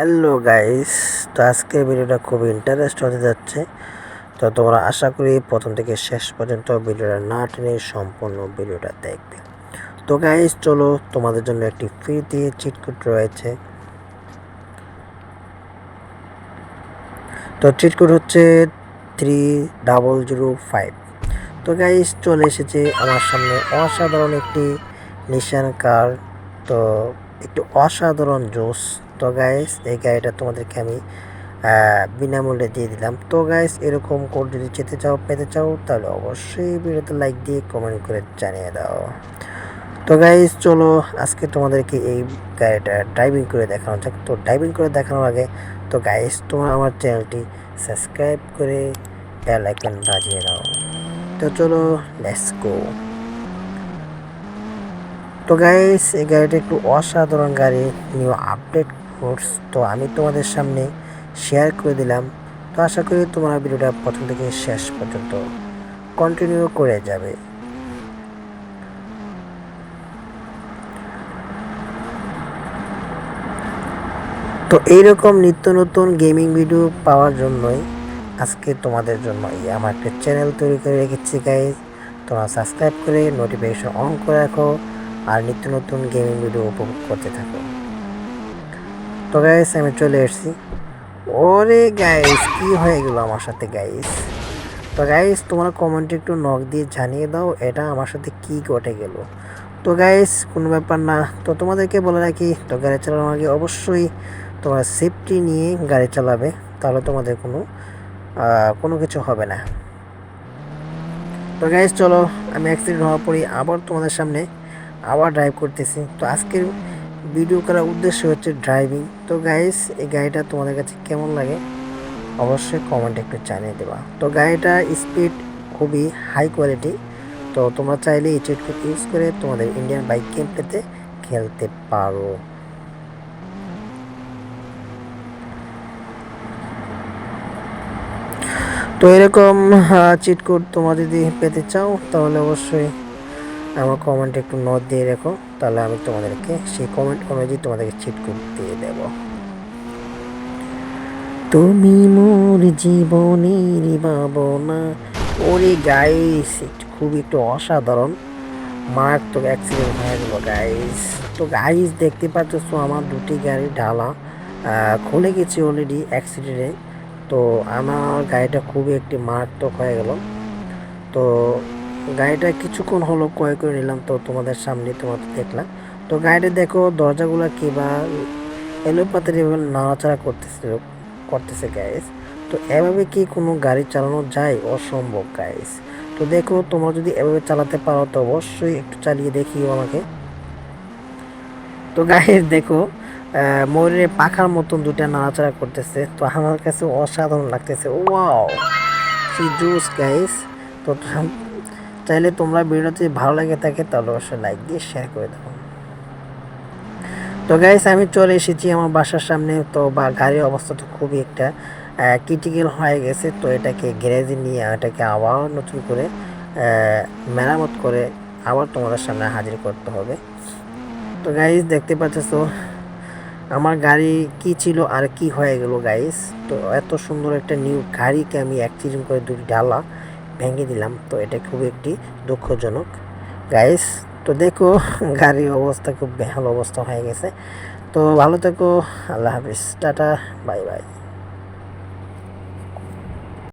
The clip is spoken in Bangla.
হ্যালো গাইস, তো আজকের ভিডিওটা খুব ইন্টারেস্ট হতে যাচ্ছে। তো তোমরা আশা করি প্রথম থেকে শেষ পর্যন্ত ভিডিওটা না টেনে সম্পূর্ণ ভিডিওটা দেখবে। তো গাইস, চলো তোমাদের জন্য একটি ফ্রি দিয়ে চিটকুট রয়েছে। তো চিটকুট হচ্ছে থ্রি ডাবল জিরো ফাইভ তো গাইস, চলে এসেছে আমার সামনে অসাধারণ একটি নিশান কার তো একটু অসাধারণ জোস। তো গাইস এই গাড়িটা তোমাদেরকে আমি বিনামূল্যে দিয়ে দিলাম। তো গাইস এরকম কোড যদি যেতে চাও, পেতে চাও, তাহলে অবশ্যই ভিডিওতে লাইক দিয়ে কমেন্ট করে জানিয়ে দাও। তো গাইস চলো আজকে তোমাদেরকে এই গাড়িটা ড্রাইভিং করে দেখানো যাক। তো ড্রাইভিং করে দেখানোর আগে, তো গাইস তোমরা আমার চ্যানেলটি সাবস্ক্রাইব করে বেল আইকন বাজিয়ে দাও। তো চলো লেটস গো তো গাইস এই গাড়িটা একটু অসাধারণ গাড়ি নিউ আপডেট কোর্স। তো আমি তোমাদের সামনে শেয়ার করে দিলাম। তো আশা করি তোমরা ভিডিওটা প্রথম থেকে শেষ পর্যন্ত কন্টিনিউ করে যাবে। তো এইরকম নিত্য নতুন গেমিং ভিডিও পাওয়ার জন্যই আজকে তোমাদের জন্য এই আমার একটা চ্যানেল তৈরি করে রেখেছি গাইজ তোমরা সাবস্ক্রাইব করে নোটিফিকেশন অন করে রাখো আর নিত্য নতুন গেমিং ভিডিও উপভোগ করতে থাকো। তো গাইস আমি চলে এসেছি। ওরে গাইস কি হয়ে গেল আমার সাথে গাইস তো গাইস তোমরা কমেন্টে একটু নক দিয়ে জানিয়ে দাও, এটা আমার সাথে কি ঘটে গেল। তো গাইস কোনো ব্যাপার না। তো তোমাদেরকে বলে রাখি, তো গাড়ি চালানোর আগে অবশ্যই তোমরা সেফটি নিয়ে গাড়ি চালাবে, তাহলে তোমাদের কোনো কোনো কিছু হবে না। তো গাইস চলো, আমি অ্যাক্সিডেন্ট হওয়ার পরই আবার তোমাদের সামনে আবার ড্রাইভ করতেছি। তো আজকের ভিডিও করার উদ্দেশ্য হচ্ছে ড্রাইভিং তো গাইস এই গাড়িটা তোমাদের কাছে কেমন লাগে অবশ্যই কমেন্টে একটু জানিয়ে দেবা। তো গাড়িটা স্পিড খুবই হাই কোয়ালিটি তো তোমরা চাইলে এই চেটকুট ইউজ করে তোমাদের ইন্ডিয়ান বাইক গেম প্লেতে খেলতে পারো। তো এরকম চিটকুট তোমরা যদি পেতে চাও, তাহলে অবশ্যই আমার কমেন্টে একটু নোট দিয়ে রেখো, তাহলে আমি তোমাদেরকে সেই কমেন্ট অনুযায়ী তোমাদেরকে চিটকুট দিয়ে দেব। তুমি মোর জীবনের ভাবনা। ওরে গাইস খুব একটু অসাধারণ। মারাত্মক অ্যাক্সিডেন্ট হয়ে গেল গাইস তো গাইস দেখতে পাচ্ছ আমার দুটি গাড়ি ঢালা। খুলে গেছে অলরেডি অ্যাক্সিডেন্টে তো আমার গাড়িটা খুবই একটি মারাত্মক হয়ে গেল। তো গাড়িটা কিছুক্ষণ হলো ক্রয় করে নিলাম তো তোমাদের সামনে তোমরা তো দেখলাম। তো গাড়িটা দেখো দরজাগুলো কিবা এলোপাতের এভাবে নাড়াচাড়া করতেছে করতেছে গ্যাস তো এভাবে কি কোনো গাড়ি চালানো যায়? অসম্ভব গাইস তো দেখো তোমরা যদি এভাবে চালাতে পারো তো অবশ্যই একটু চালিয়ে দেখিও আমাকে। তো গাইস দেখো ময়ূরের পাখার মতন দুটা নাড়াচাড়া করতেছে। তো আমার কাছে অসাধারণ লাগতেছে। ওয়াও সি জুস গাইস তো চাইলে তোমরা ভিডিওটা ভালো লাগে থাকে, তাহলে অবশ্যই লাইক দিয়ে শেয়ার করে দাও। তো গাইস আমি চলে এসেছি আমার বাসার সামনে। তো বা, গাড়ির অবস্থা তো খুবই একটা ক্রিটিক্যাল হয়ে গেছে। তো এটাকে গ্যারেজে নিয়ে এটাকে আবার নতুন করে মেরামত করে আবার তোমাদের সামনে হাজির করতে হবে। তো গাইস দেখতে পাচ্ছ, আমার গাড়ি কি ছিল আর কি হয়ে গেল গাইস তো এত সুন্দর একটা নিউ গাড়িকে আমি অ্যাক্সিডেন্ট করে দুটি ডালা। ভেঙে দিলাম, তো এটা খুব একটি দুঃখজনক। গাইস তো দেখো, গাড়ির অবস্থা খুব বেহাল অবস্থা হয়ে গেছে। তো ভালো থেকো, আল্লাহ হাফিজ, টাটা, বাই বাই।